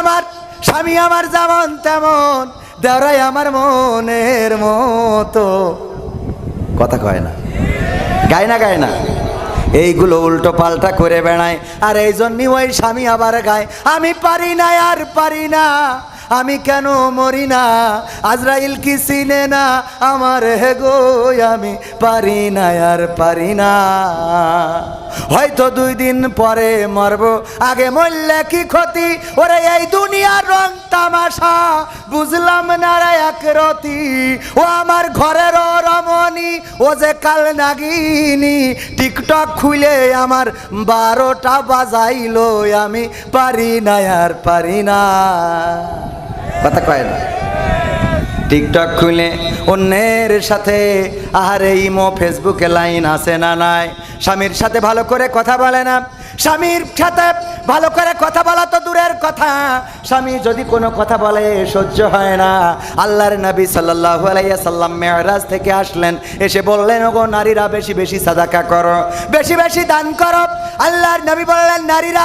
আমার স্বামী আমার যেমন তেমন দেওরাই আমার মনের মতো। কথা কয় না। গায় না গায় না। এইগুলো উল্টো পাল্টা করে বেড়ায়। আর এই জন্যই ওই স্বামী আবার গায়, আমি পারি না, আর পারি না। আমি কেন মরি না? আজরাইল কি চিনে না? আমার হে গো, আমি পারি না, আর পারি না। হয়তো দুই দিন পরে মরব। আগে মরলে কি ক্ষতি? ওরে এই দুনিয়ার রং তামাশা। বুঝলাম না এক রতি। ও আমার ঘরের রমণী ও যে কাল নাগিনি, টিকটক খুলে আমার বারোটা বাজাইলো, আমি পারি না, আর পারি না। কথা কয় না। টিকটক খুলে অন্যের সাথে, আহারে ইমো, ফেসবুকে লাইন আসে না নাই? স্বামীর সাথে ভালো করে কথা বলে না। স্বামীর সাথে ভালো করে কথা বলা তো দূরের কথা। স্বামী যদি কোনো কথা বলে, সহ্য হয় না। আল্লাহর নবী সাল্লাহ আলাইসাল্লাম মেয়রাজ থেকে আসলেন। এসে বললেন, ওগো নারীরা, বেশি বেশি সাদাকা করো, বেশি বেশি দান করো। আল্লাহর নবী বললেন, নারীরা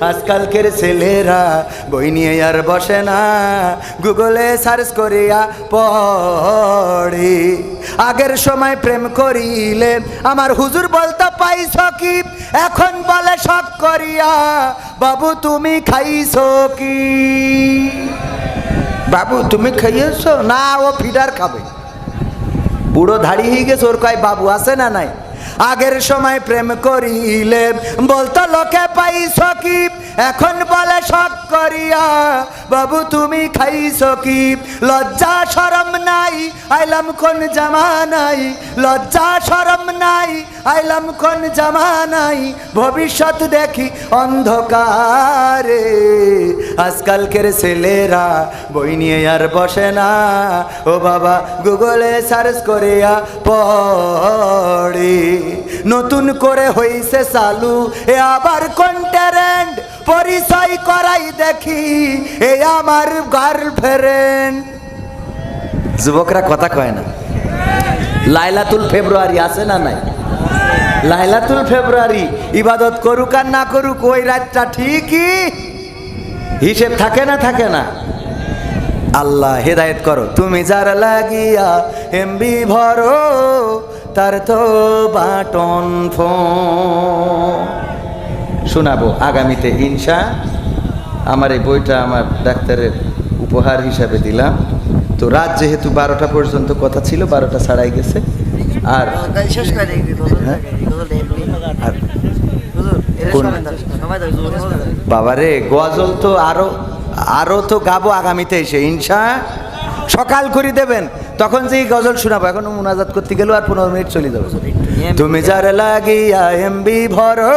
আজকালকের ছেলেরা বই নিয়ে আর বসে না। গুগলে সার্চ করিয়া পড়ে। আগের সময় প্রেম করিলে আমার হুজুর বলতে, পাইছ কি? এখন বলে, শখ করিয়া। বাবু, তুমি খাইছো কি? বাবু, তুমি খাইয়েছো? না, ও ফিডার খাবে। বুড়ো ধাড়ি হয়ে গেছে। ওর কয়, বাবু, আছে না নাই? আগের সময় প্রেম করিলে বলতো লোকে পাই কি? এখন বলে শখ করিয়া, বাবু, তুমি খাইছ কি? লজ্জা সরম নাই, আইলাম কোন জামা নাই। লজ্জা সরম নাই, আইলাম কোন জামা নাই। ভবিষ্যৎ দেখি অন্ধকারে। আজকালকের ছেলেরা বই নিয়ে আর বসে না। ও বাবা, গুগলে সার্চ করিয়া পড়ে। নতুন করে হইছে চালু, এ আবার কন্টারেন্ট পরিচয় করাই দেখি, এ আমার গার্লফ্রেন্ড যুবকরা কথা কয় না। লাইলাতুল ফেব্রুয়ারি আছে না নাই? লাইলাতুল ফেব্রুয়ারি, ইবাদত করুক আর না করুক, ওই রাতটা ঠিকই হিসেব থাকে না থাকে না। আল্লাহ হেদায়েত করো, তুমি যার লাগিয়া এমবি ভরো, তার তো বাটন ফোন। শোনাবো আগামীতে ইনশা আমার এই বইটা আমার ডাক্তারের উপহার হিসাবে দিলাম। তো রাত যেহেতু বারোটা পর্যন্ত কথা ছিল বারোটা ছাড়াই গেছে। আর হ্যাঁ? বাবারে গজল তো আরও আরও তো গাবো আগামীতে এসে ইনশা সকাল করে দেবেন তখন যে গজল শোনাবো। এখন মুনাজাত করতে গেলেও আর পনেরো মিনিট চলে যাবে। তুমি যার লাগিয়া এমবি ভরো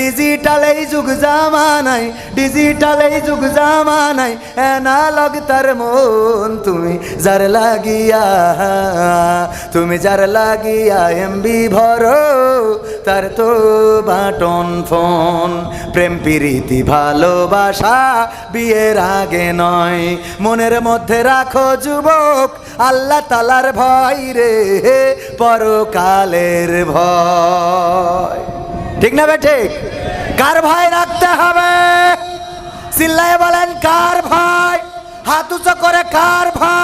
ডিজিটাল এই যুগ জামানাই ডিজিটাল এই যুগ জামানাই এনালগ তার মন তুমি, যার লাগিয়া, তুমি যার লাগিয়া এমবি ভরো, তার তো বাটন ফোন, প্রেম, প্রীতি, ভালোবাসা বিয়ের আগে নয়। মনের মধ্যে রাখো যুবক, আল্লাহ তালার ভয় রে, পরকালের ভয়। ঠিক না বে ঠিক? কার ভয় রাখতে হবে? চিল্লায় বলেন, কার ভয় হাত উঁচু করে কার ভয়